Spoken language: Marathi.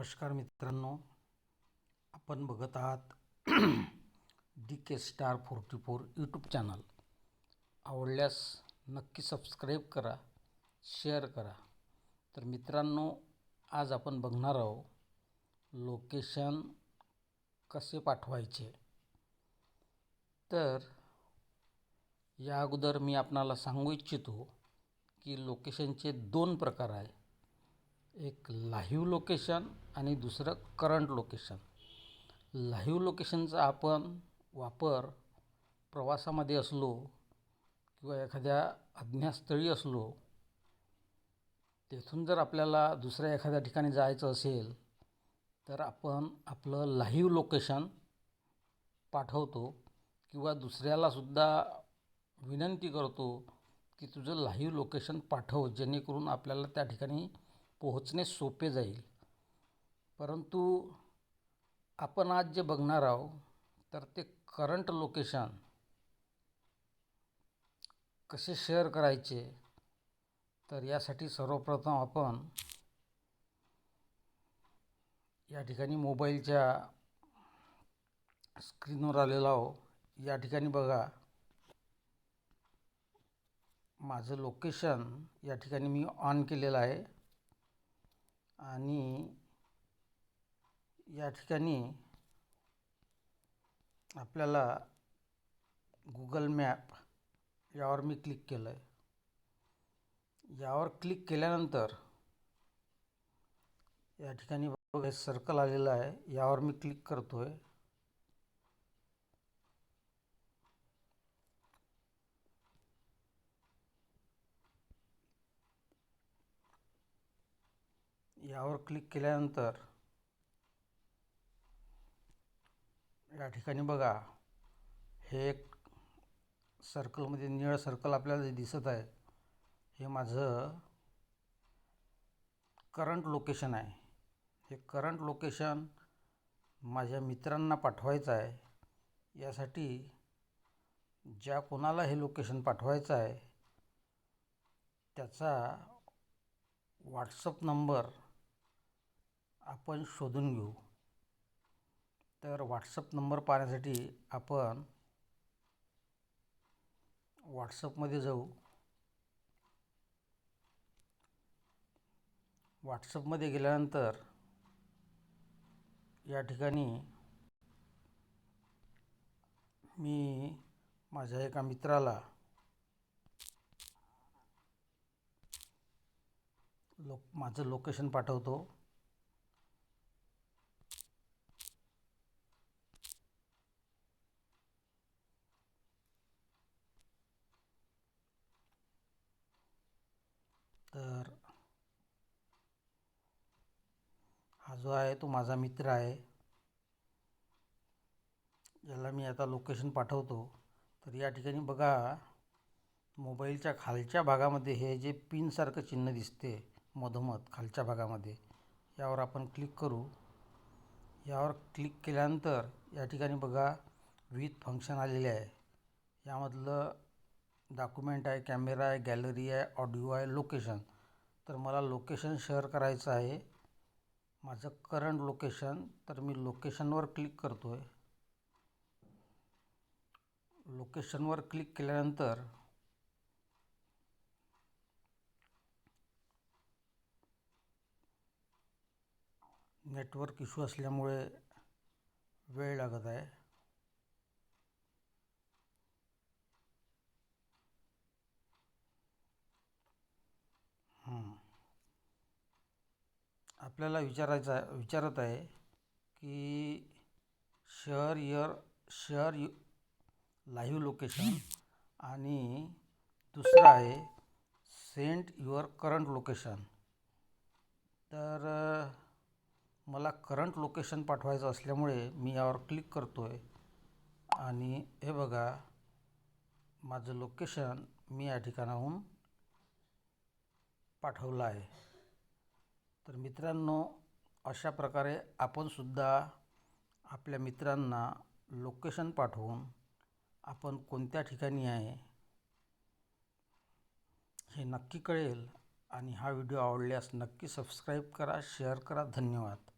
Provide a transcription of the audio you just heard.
नमस्कार मित्रांनो. आपण बघत आहात D K star forty four YouTube channel आवडल्यास नक्की सबस्क्राईब करा शेअर करा. तर मित्रांनो आज आपण बघणार आहोत लोकेशन कसे पाठवायचे? तर या अगोदर मी आपणाला सांगू इच्छितो की लोकेशनचे दोन प्रकार आहे एक लाईव्ह लोकेशन आणि दुसरं करंट लोकेशन. लाईव्ह लोकेशनचा आपण वापर प्रवासामध्ये असलो किंवा एखाद्या अज्ञास्थळी असलो तेथून जर आपल्याला दुसऱ्या एखाद्या ठिकाणी जायचं असेल तर आपण आपलं लाईव्ह लोकेशन पाठवतो किंवा दुसऱ्यालासुद्धा विनंती करतो की तुझं लाईव्ह लोकेशन पाठव जेणेकरून आपल्याला त्या ठिकाणी पोहोचणे सोपे जाईल. परंतु आपण आज जे बघणार आहोत तर ते करंट लोकेशन कसे शेअर करायचे तर यासाठी सर्वप्रथम आपण या ठिकाणी मोबाईलच्या स्क्रीनवर आलेला आहो या ठिकाणी बघा माझं लोकेशन या ठिकाणी मी ऑन केलेलं आहे. आणि या ठिकाणी आपल्याला गुगल मॅप यावर मी क्लिक केलं आहे यावर क्लिक केल्यानंतर या ठिकाणी बघ हे सर्कल आलेलं आहे यावर मी क्लिक करतो आहे यावर क्लिक केल्यानंतर या ठिकाणी बघा हे एक सर्कलमध्ये निळं सर्कल आपल्याला जे दिसत आहे हे माझं करंट लोकेशन आहे. हे करंट लोकेशन माझ्या मित्रांना पाठवायचं आहे. यासाठी ज्या कोणाला हे लोकेशन पाठवायचं आहे त्याचा व्हॉट्सअप नंबर आपण शोधून घेऊ. तर व्हॉट्सअप नंबर पाहण्यासाठी आपण व्हॉट्सअपमध्ये जाऊ. व्हॉट्सअपमध्ये गेल्यानंतर या ठिकाणी मी माझ्या एका मित्राला लोक माझं लोकेशन पाठवतो. तर हा जो आहे तो माझा मित्र आहे. ज्याला मी आता लोकेशन पाठवतो. तर या ठिकाणी बघा मोबाईलच्या खालच्या भागामध्ये हे जे पिनसारखं चिन्ह दिसते मधोमध खालच्या भागामध्ये यावर आपण क्लिक करू. यावर क्लिक केल्यानंतर या ठिकाणी बघा विथ फंक्शन आलेले आहे. यामधलं डॉक्युमेंट आहे कॅमेरा आहे गॅलरी आहे ऑडिओ आहे लोकेशन. तर मला लोकेशन शेअर करायचं आहे. माझं करंट लोकेशन तर मी लोकेशनवर क्लिक करतो आहे लोकेशनवर क्लिक केल्यानंतर नेटवर्क इश्यू असल्यामुळे वेळ लागत आहे. आपल्याला विचारायचं आहे विचारत आहे की share your share you live location आणि दुसरं आहे सेंट युअर करंट लोकेशन तर मला करंट लोकेशन पाठवायचं असल्यामुळे मी यावर क्लिक करतो आहे आणि हे बघा माझं लोकेशन मी या ठिकाणाहून पाठवलं आहे. तर मित्रांनो अशा प्रकारे आपणसुद्धा आपल्या मित्रांना लोकेशन पाठवून आपण कोणत्या ठिकाणी आहे हे नक्की कळेल आणि हा व्हिडिओ आवडल्यास नक्की सबस्क्राईब करा शेअर करा. धन्यवाद.